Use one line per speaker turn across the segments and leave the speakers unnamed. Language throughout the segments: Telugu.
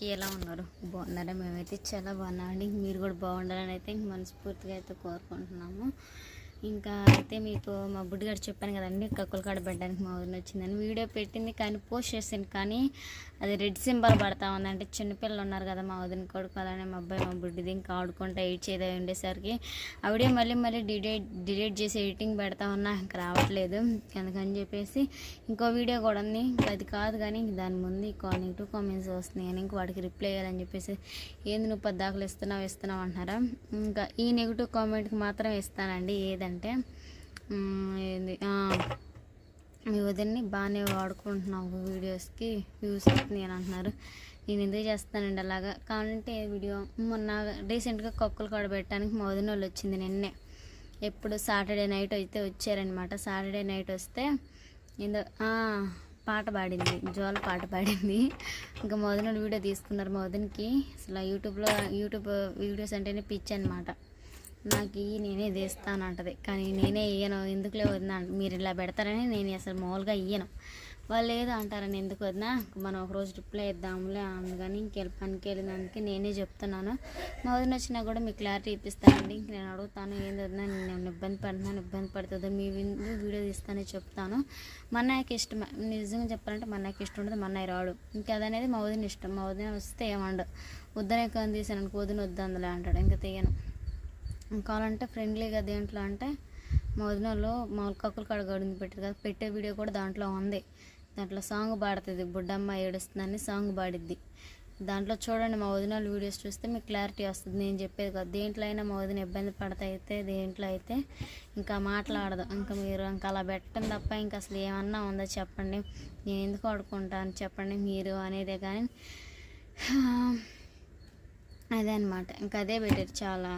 అందరికీ ఎలా ఉన్నారు? బాగున్నారా? మేమైతే చాలా బాగున్నామండి. మీరు కూడా బాగుండాలని అయితే మనస్ఫూర్తిగా అయితే కోరుకుంటున్నాము. ఇంకా అయితే మీకు మా బుడ్డిగాడు చెప్పాను కదండి కక్కులకాడ పెట్టడానికి మా ఊరిని వచ్చిందని. వీడియో పెట్టింది కానీ పోస్ట్ చేసింది కానీ అది రెడ్ సింబల్ పడతా ఉంది అంటే చిన్నపిల్లలు ఉన్నారు కదా మా వదిన కొడుకు అలానే మా అబ్బాయి మా బుడ్డిది ఇంకా ఆడుకుంటా ఎయిట్ చేయదా ఉండేసరికి. ఆ వీడియో మళ్ళీ మళ్ళీ డిలీట్ డిలీట్ చేసి ఎడిటింగ్ పెడతా ఉన్నా ఇంకా రావట్లేదు. అందుకని చెప్పేసి ఇంకో వీడియో కూడా ఉంది. ఇంకా అది కాదు కానీ దాని ముందు ఇంకో నెగిటివ్ కామెంట్స్ వస్తున్నాయి అని ఇంక వాడికి రిప్లై చేయాలని చెప్పేసి ఏంది నువ్వు పద్దాకులు ఇస్తున్నావు ఇస్తున్నావు అంటున్నారా? ఇంకా ఈ నెగిటివ్ కామెంట్కి మాత్రం ఇస్తానండి ఏదంటే ఏంటంటే ఏంది మీ వదిన్ని బాగానే వాడుకుంటున్నావు వీడియోస్కి వ్యూస్ వస్తున్నాయి అని అంటున్నారు. నేను ఎందుకు చేస్తానండి అలాగా? కావాలంటే వీడియో మొన్న రీసెంట్గా కుక్కలు కూడా పెట్టడానికి మా వదిన వాళ్ళు వచ్చింది నిన్నే. ఎప్పుడు సాటర్డే నైట్ అయితే వచ్చారనమాట సాటర్డే నైట్ వస్తే ఏందో పాట పాడింది జోల పాట పాడింది. ఇంకా మా వదిన వీడియో తీసుకున్నారు మా వదినకి. అసలు యూట్యూబ్లో యూట్యూబ్ వీడియోస్ అంటేనే పిచ్చి అనమాట నాకు ఇవి నేనే తీస్తాను అంటది. కానీ నేనే ఇయ్యను. ఎందుకులే వదిన? మీరు ఇలా పెడతారని నేను అసలు మామూలుగా ఇయ్యను. వాళ్ళు ఏదో అంటారని ఎందుకు వదినా? మనం ఒక రోజు వేద్దాంలే ఇద్దాంలే అందుకని ఇంకెళ్ళి పనికి వెళ్ళినందుకే నేనే చెప్తున్నాను. మా వదిన వచ్చినా కూడా మీకు క్లారిటీ ఇప్పిస్తానండి. ఇంక నేను అడుగుతాను ఏంది వదినా? నేను ఇబ్బంది పడుతున్నాను ఇబ్బంది పడుతుందో? మీ విందు వీడియో తీస్తానని చెప్తాను. మా అన్నయ్యకి ఇష్టం నిజంగా చెప్పాలంటే మా అన్నయ్యకి ఇష్టం ఉంటుంది మా అన్నయ్య రాడు. ఇంకా అదనేది మా వదిన ఇష్టం. మా వదిన వస్తే ఏమండు వద్దనే కానీ తీసాను అనుకో వదిన వద్దు అందులో అంటాడు. ఇంకా తీయను. కావాలంటే ఫ్రెండ్లీగా దేంట్లో అంటే మా వదినలో మామూలు కక్కులు కాడ గడుంది పెట్టారు కదా పెట్టే వీడియో కూడా దాంట్లో ఉంది. దాంట్లో సాంగ్ పాడుతుంది బుడ్డమ్మ ఏడుస్తుందని సాంగ్ పాడిద్ది. దాంట్లో చూడండి మా వదినాలు వీడియోస్ చూస్తే మీకు క్లారిటీ వస్తుంది. నేను చెప్పేది కాదు దేంట్లో అయినా మా వదిన ఇబ్బంది పడతా అయితే దేంట్లో అయితే ఇంకా మాట్లాడదు. ఇంకా మీరు ఇంకా అలా పెట్టడం తప్ప ఇంకా అసలు ఏమన్నా ఉందో చెప్పండి. నేను ఎందుకు ఆడుకుంటాను చెప్పండి మీరు అనేదే కానీ అదే అనమాట ఇంకా అదే పెట్టారు చాలా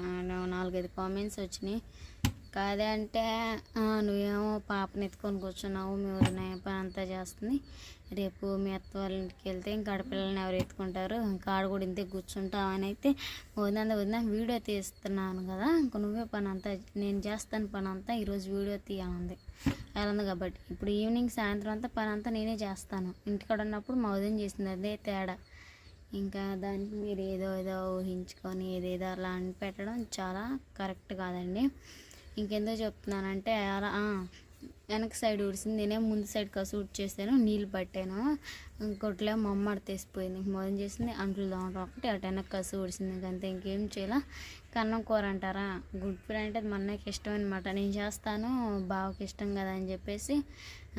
నాలుగైదు కామెంట్స్ వచ్చినాయి. ఇంకా అదే అంటే నువ్వేమో పాపని ఎత్తుకొని కూర్చున్నావు మీ ఊరిన పని అంతా చేస్తుంది. రేపు మీ అత్త వాళ్ళ ఇంటికి వెళ్తే ఇంకా ఆడపిల్లల్ని ఎవరు ఎత్తుకుంటారు? ఇంకా ఆడ కూడా ఇంతే కూర్చుంటావు అని అయితే వదిన వదిన వీడియో తీస్తున్నాను కదా ఇంకా నువ్వే పని అంతా నేను చేస్తాను పని అంతా ఈరోజు వీడియో తీయాలంది. అలా ఉంది కాబట్టి ఇప్పుడు ఈవినింగ్ సాయంత్రం అంతా పని అంతా నేనే చేస్తాను. ఇంటికాడ ఉన్నప్పుడు మా వదిన చేసింది అదే తేడా. ఇంకా దానికి మీరు ఏదో ఏదో ఊహించుకొని ఏదేదో అలా అని పెట్టడం చాలా కరెక్ట్ కాదండి. ఇంకెందో చెప్తున్నానంటే అలా వెనక సైడ్ ఊడిసింది. నేనే ముందు సైడ్ కాసు ఊడ్ చేశాను నీళ్ళు పట్టాను. ఇంకోటిలో మా అమ్మ తీసిపోయింది. మొదలు చేసింది అంట్లు దోమటం ఒకటి అటు వెనక కసు ఊడిసింది. ఇంక అంతే ఇంకేం చేయాల? కన్నం కూర అంటారా? గుడ్ ఫ్రై అంటే అది మా అన్నయ్యకి ఇష్టం అనమాట నేను చేస్తాను బావకి ఇష్టం కదా అని చెప్పేసి.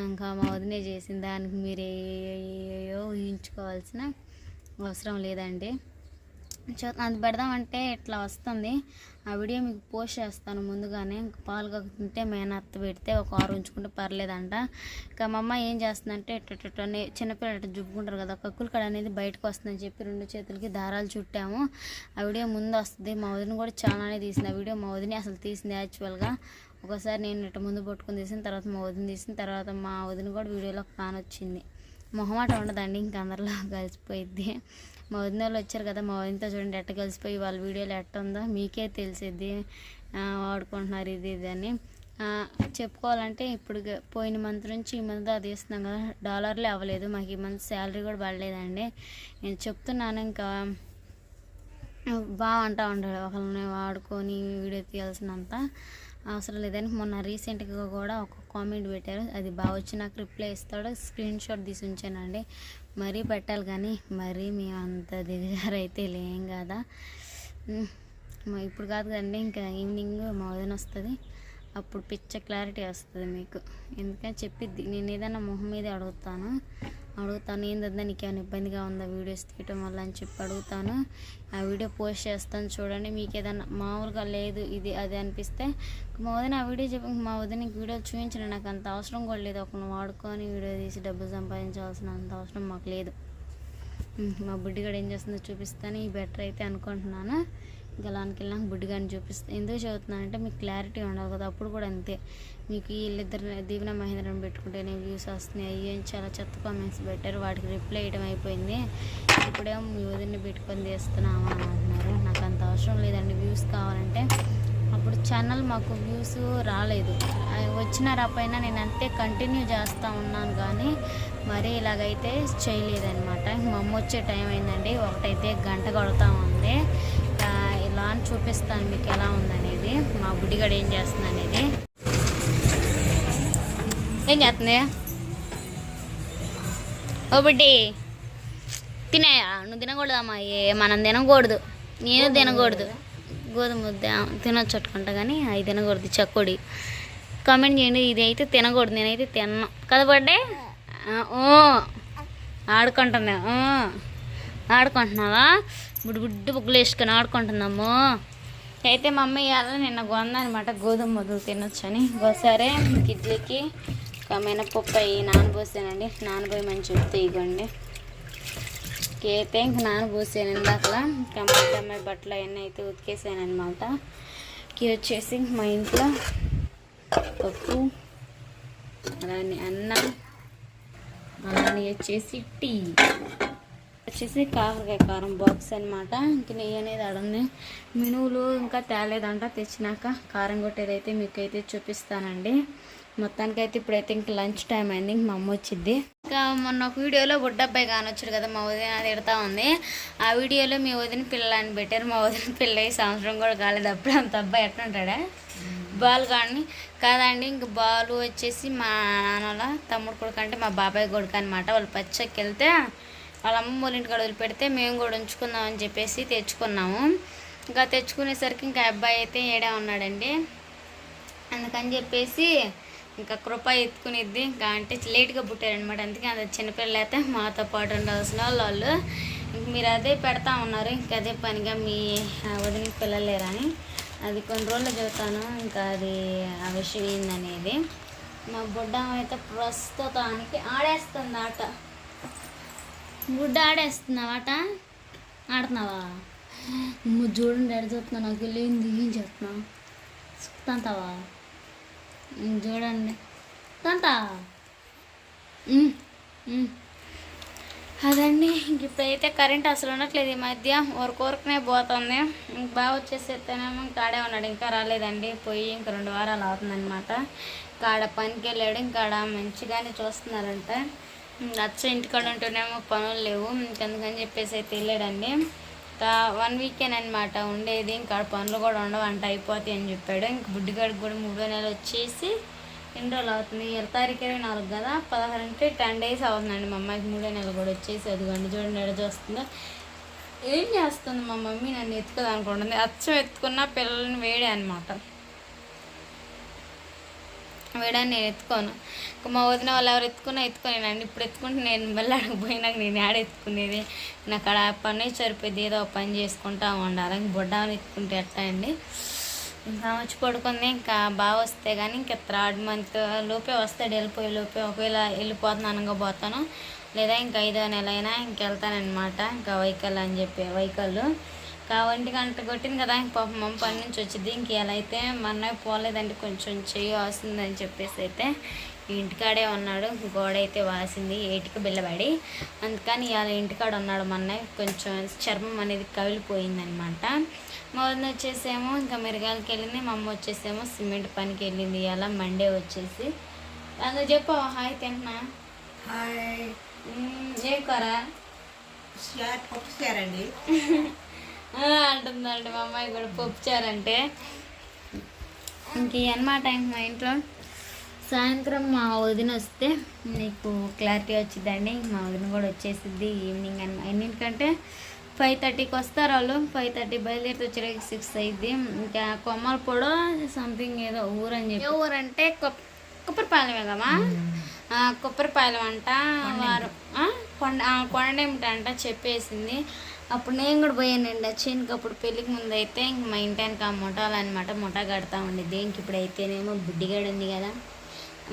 ఇంకా మా వదినే చేసింది. దానికి మీరు ఏ ఊహించుకోవాల్సిన అవసరం లేదండి. చూ అది పెడదామంటే ఇట్లా వస్తుంది. ఆ వీడియో మీకు పోస్ట్ చేస్తాను ముందుగానే. ఇంక పాలు కాకుంటే మేనత్త పెడితే ఒక ఆరు ఉంచుకుంటే పర్లేదంట. ఇంకా మా అమ్మ ఏం చేస్తుందంటే ఇట్టని చిన్నపిల్లలు అట్ట జుబ్బుకుంటారు కదా కక్కులు కడ అనేది బయటకు వస్తుందని చెప్పి రెండు చేతులకి దారాలు చుట్టాము. ఆ వీడియో ముందు వస్తుంది. మా వదిన కూడా చాలానే తీసింది. ఆ వీడియో మా వదిన అసలు తీసింది యాక్చువల్గా. ఒకసారి నేను ఇట్ట ముందు పట్టుకుని తీసిన తర్వాత మా వదిన తీసిన తర్వాత మా వదిన కూడా వీడియోలో కానొచ్చింది. మొహమాట ఉండదండి ఇంక అందరిలో కలిసిపోయిద్ది. మా వదిన వాళ్ళు వచ్చారు కదా మా వదినతో చూడండి ఎట్ట కలిసిపోయి వాళ్ళ వీడియోలో ఎట్ట ఉందో మీకే తెలిసిద్ది. వాడుకుంటున్నారు ఇది ఇది అని. చెప్పుకోవాలంటే ఇప్పుడు పోయిన మంత్ నుంచి ఈ మంత్ అది ఇస్తున్నాం కదా డాలర్లే అవ్వలేదు మాకు ఈ మంత్ శాలరీ కూడా పడలేదండి. నేను చెప్తున్నాను ఇంకా బాగా అంటూ ఉంటాడు ఒకరిని వాడుకొని వీడియో తీయాల్సినంత. అవసరం లేదని మొన్న రీసెంట్గా కూడా ఒక కామెంట్ పెట్టారు. అది బాగా వచ్చి నాకు రిప్లై ఇస్తాడు స్క్రీన్ షాట్ తీసి ఉంచానండి. మరీ పెట్టాలి కానీ మరీ మేము అంత దిగజారైతే లేం కదా. ఇప్పుడు కాదు కదండి ఇంకా ఈవినింగ్ మా వదిన వస్తుంది. అప్పుడు పిచ్చ క్లారిటీ వస్తుంది మీకు. ఎందుకని చెప్పిద్ది నేను ఏదైనా మొహం మీద అడుగుతాను? అడుగుతాను. ఏందద్దా నీకు ఏమైనా ఇబ్బందిగా ఉందా వీడియోస్ తీయటం వల్ల అని చెప్పి అడుగుతాను. ఆ వీడియో పోస్ట్ చేస్తాను చూడండి. మీకు ఏదైనా మామూలుగా లేదు ఇది అది అనిపిస్తే మా వదిన ఆ వీడియో చెప్పి మా వదినకి వీడియో చూపించిన నాకు అంత అవసరం కూడా లేదు. ఒక వాడుకొని వీడియో తీసి డబ్బులు సంపాదించాల్సిన అంత అవసరం మాకు లేదు. మా మా బుడ్డిగాడు ఏం చేస్తుందో చూపిస్తాను. ఈ బెటర్ అయితే అనుకుంటున్నాను. గలానికి వెళ్ళినాక బుడ్డి బుడ్డిగాడిని చూపిస్తాను ఎందుకు చదువుతున్నానంటే మీకు క్లారిటీ ఉండాలి కదా అప్పుడు కూడా అంతే. మీకు వీళ్ళిద్దరు దీవెన మహేంద్రని పెట్టుకుంటేనే వ్యూస్ వస్తున్నాయి. అయ్యి చాలా చెత్త కామెంట్స్ పెట్టారు. వాటికి రిప్లై వేయడం అయిపోయింది. ఇప్పుడేమో మీ వదిన్ని పెట్టుకొని తీస్తున్నామా అని అంటున్నారు. నాకు అంత అవసరం లేదండి. వ్యూస్ కావాలంటే అప్పుడు ఛానల్ మాకు వ్యూస్ రాలేదు. వచ్చిన రాపోయినా నేను అంతే కంటిన్యూ చేస్తూ ఉన్నాను కానీ మరి ఇలాగైతే చేయలేదన్నమాట. మా అమ్మ వచ్చే టైం అయిందండి. ఒకటైతే గంట కొడతా ఉంది. అని చూపిస్తాను మీకు ఎలా ఉందనేది. మా బుడ్డిగాడు ఏం చేస్తుంది అనేది ఏం చేస్తుంది? ఓ బుడ్డి తినాయా? నువ్వు తినకూడదమ్మా ఏ మనం తినకూడదు. నేను తినకూడదు. గోధుమ ముద్ద తినొచ్చు అట్టుకుంటా కానీ అవి తినకూడదు చక్కోడి. కామెంట్ చేయండి ఇది అయితే తినకూడదు నేనైతే తిన్నాను కదా బర్త్డే ఓ ఆడుకుంటున్నా. ఆడుకుంటున్నావా? బుడ్డు బుడ్డు బుగ్గులు వేసుకొని ఆడుకుంటున్నాము. అయితే మా అమ్మ ఇవాళ నిన్న కొందనమాట గోధుమ మొదలు తినొచ్చని. ఒకసారి కిడ్లీకి ఒక మినపప్పు అయ్యి నానబోసానండి. నానబోయమని చెప్తే ఇగోండి. అయితే ఇంక నానబోసాను ఇందాకలా. ఇంకా అమ్మాయి బట్టలు అవన్నీ అయితే ఉతికేసాను అనమాట వచ్చేసి మా ఇంట్లో పప్పు అలానే అన్నం అలానే వచ్చేసి టీ. వచ్చేసి కాకరకాయ కారం బాక్స్ అనమాట ఇంక నెయ్యి అనేది అడుంది మినువులు ఇంకా తేలేదంట తెచ్చినాక కారం కొట్టేదైతే మీకు అయితే చూపిస్తానండి. మొత్తానికైతే ఇప్పుడైతే ఇంక లంచ్ టైం అయింది ఇంక మా అమ్మ వచ్చింది. ఇంకా మొన్న ఒక వీడియోలో బుడ్డబ్బాయి కానొచ్చాడు కదా మా వదిన తిడతా ఉంది. ఆ వీడియోలో మీ వదిన పిల్లని పెట్టారు. మా వదిన పిల్ల ఈ సంవత్సరం కూడా కాలేదు. అప్పుడు అంత అబ్బాయి ఎట్లుంటాడా బాల్ కానీ కాదండి ఇంక బాలు వచ్చేసి మా నాన్నల తమ్ముడు కొడుకు అంటే మా బాబాయ్ కొడుకు అనమాట వాళ్ళు పచ్చకి వెళ్తే వాళ్ళ అమ్మ వాళ్ళ ఇంటికాడ వదిలిపెడితే మేము కూడా ఉంచుకుందాం అని చెప్పేసి తెచ్చుకున్నాము. ఇంకా తెచ్చుకునేసరికి ఇంకా అబ్బాయి అయితే ఏడే ఉన్నాడండి. అందుకని చెప్పేసి ఇంకా కృప ఎత్తుకునిద్ది. ఇంకా అంటే లేట్గా పుట్టారనమాట అందుకే అది చిన్నపిల్లలు అయితే మాతో పాటు ఉండాల్సిన వాళ్ళు వాళ్ళు. ఇంక మీరు అదే పెడతా ఉన్నారు. ఇంకా అదే పనిగా మీ వదిన పిల్లలేరని అది కొన్ని రోజులు చెబుతాను ఇంకా అది ఆ విషయం ఏందనేది. మా బుడ్డ అయితే ప్రస్తుతానికి ఆడేస్తుంది ఆట గుడ్డ ఆడేస్తున్నావాట? ఆడుతున్నావా? నువ్వు చూడండి ఎడ చూస్తున్నా నాకు వెళ్ళింది ఏం చేస్తున్నావు తంతావా? చూడండి. తంత? అదండి ఇంక ఇప్పుడైతే కరెంట్ అసలు ఉండట్లేదు ఈ మధ్య. ఊరకూరకనే పోతుంది. ఇంక బాగా వచ్చేసేతేనేమో ఇంకా ఉన్నాడు ఇంకా రాలేదండి. పోయి ఇంక రెండు వారాలు అవుతుందన్నమాట. కాడ పనికి వెళ్ళాడు ఇంకా మంచిగానే చూస్తున్నారంట. అచ్చ ఇంటికాడ ఉంటేనేమో పనులు లేవు ఇంకెందుకని చెప్పేసి అయితే వెళ్ళాడండి. వన్ వీకెండ్ అనమాట ఉండేది ఇంకా పనులు కూడా ఉండవు అంట అయిపోతాయి అని చెప్పాడు. ఇంక బుడ్డిగాడికి కూడా మూడో నెల వచ్చేసి ఎన్ని రోజులు అవుతుంది? ఇరవై తారీఖు ఇరవై నాలుగు కదా? పదహారు అంటే టెన్ డేస్ అవుతుందండి మా అమ్మాయికి మూడో నెల కూడా వచ్చేసి. అదిగోండి చూడండి ఎడ చూస్తుందో? ఏం చేస్తుంది మా మమ్మీ? నన్ను ఎత్తుకదనుకుంటుంది. అచ్చం ఎత్తుకున్న పిల్లల్ని వేడే అనమాట వేడని నేను ఎత్తుకోను. ఇంకా మా వదిన వాళ్ళు ఎవరు ఎత్తుకున్నా ఎత్తుకోలేనండి ఇప్పుడు ఎత్తుకుంటే నేను మళ్ళీ అక్కడికి పోయినాక నేను ఆడ ఎత్తుకునేది? నాకు అక్కడ పని సరిపోయింది ఏదో ఒక పని చేసుకుంటా ఉండాలి. ఇంక ఎత్తుకుంటే ఎట్టా అండి? ఇంకా వచ్చి పడుకుంది. ఇంకా బాగా వస్తే కానీ ఇంకా థర్డ్ మంత్ లోపే వస్తాడు. వెళ్ళిపోయే లోపే ఒకవేళ వెళ్ళిపోతున్నాను అనగా పోతాను. లేదా ఇంకా ఐదో నెల అయినా ఇంకెళ్తానమాట ఇంకా వెహికల్ అని చెప్పి వెహికల్ ఒంటి గంట కొట్టింది కదా ఇంక పాపం మమ్మ పని నుంచి వచ్చింది. ఇంక ఇలా అయితే మా అన్నయ్య పోలేదండి కొంచెం చెయ్యి వస్తుందని చెప్పేసి అయితే ఇంటికాడే ఉన్నాడు. గోడ అయితే వాసింది ఏటికి బిల్లబడి అందుకని ఇవాళ ఇంటికాడ ఉన్నాడు మా అన్నయ్య. కొంచెం చర్మం అనేది కవిలిపోయిందనమాట. మా వదిన వచ్చేసేమో ఇంకా మిరగాయలకి వెళ్ళింది మా అమ్మ వచ్చేసేమో సిమెంట్ పనికి వెళ్ళింది. ఇవాళ మండే వచ్చేసి. అందుకు చెప్పు హాయ్ తింటున్నా.
హాయ్.
ఏం కూర? ఆ, అంటుందండి మా అమ్మాయి కూడా పప్పుచారంటే ఇంక అనమాట ఇంక మా ఇంట్లో. సాయంత్రం మా వదిన వస్తే నీకు క్లారిటీ వచ్చిందండి మా వదిన కూడా వచ్చేసిద్ది ఈవినింగ్ అని ఎన్నింటికంటే ఫైవ్ థర్టీకి వస్తారు వాళ్ళు. ఫైవ్ థర్టీ బయలుదేరితే వచ్చేసరికి సిక్స్ అయింది ఇంకా కొమ్మలపొడ సంథింగ్ ఏదో ఊరు అని చెప్పి ఊరు అంటే కదమ్మా ఆ, కొప్పరిపాలెం అంట వారు కొండ ఆ, కొండేమిటి అంట చెప్పేసింది. అప్పుడు నేను కూడా పోయానండి. వచ్చేనికి అప్పుడు పెళ్ళికి ముందు అయితే ఇంక మా ఇంటానికి ఆ ముఠాలు అనమాట ముఠా కడతా ఉండిద్ది ఇంక ఇప్పుడు అయితేనేమో బుడ్డిగాడు ఉంది కదా.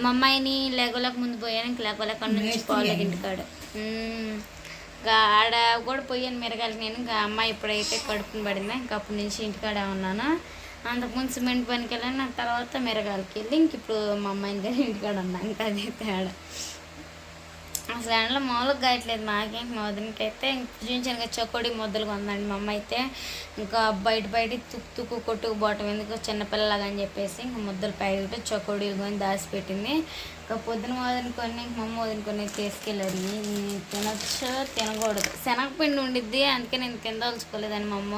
మా అమ్మాయిని లేగలేక ముందు పోయాను. ఇంక లేకలేక నుంచి పోలేక ఇంటికాడు. ఇంకా ఆడ కూడా పోయాను మిరగాయలకి నేను. ఇంకా అమ్మాయి ఇప్పుడైతే కడుపుని పడింది. ఇంకా అప్పటి నుంచి ఇంటికాడే ఉన్నాను. అంతకుముందు సిమెంట్ పనికి వెళ్ళాను నాకు తర్వాత మిరగాయలకి వెళ్ళి ఇంక ఇప్పుడు మా అమ్మాయిని గారి ఇంటికాడ ఉన్నాను ఇంకా అదే తేడా. అసలు ఎండలో మామూలుగా కాయట్లేదు మాకేం మా వదినకి అయితే చూపించాను చొక్కడి చకోడి ఉందండి కొందండి మా అమ్మ అయితే ఇంకా బయట బయట తుక్కు తుక్కు కొట్టుకు పోవటం ఎందుకు చిన్నపిల్లలాగా అని చెప్పేసి ఇంకా ముద్దలు పైట చకోడీలు కొని దాచిపెట్టింది ఇంకా పొద్దున వదినుకొని మా అమ్మ వదినుకొని తీసుకెళ్ళారు. ఇవి తినొచ్చు తినకూడదు. శనగపిండి ఉండిద్ది అందుకే నేను తినదలుచుకోలేదని మా అమ్మ.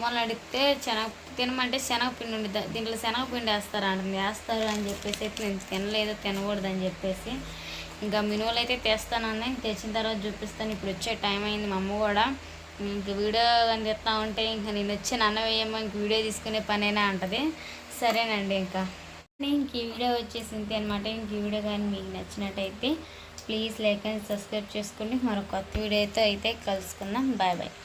మా అడిగితే శనగ తినమంటే శనగపిండి ఉండిద్ది. దీంట్లో శనగపిండి వేస్తారా అంటుంది. వేస్తారు అని చెప్పేసి అయితే నేను తినలేదు తినకూడదు అని చెప్పేసి. ఇంకా మినువులు అయితే తెస్తానండి తెచ్చిన తర్వాత చూపిస్తాను. ఇప్పుడు వచ్చే టైం అయింది మా అమ్మ కూడా. ఇంక వీడియో కానీ తెస్తా ఉంటే ఇంకా నేను వచ్చి నన్న వేయమ్మా ఇంక వీడియో తీసుకునే పనేనా అంటది. సరేనండి ఇంకా. ఇంక ఈ వీడియో వచ్చేసింది అనమాట ఇంక ఈ వీడియో కానీ మీకు నచ్చినట్టయితే ప్లీజ్ లైక్ అండ్ సబ్స్క్రైబ్ చేసుకోండి. మరో కొత్త వీడియోతో అయితే కలుసుకుందాం. Bye bye.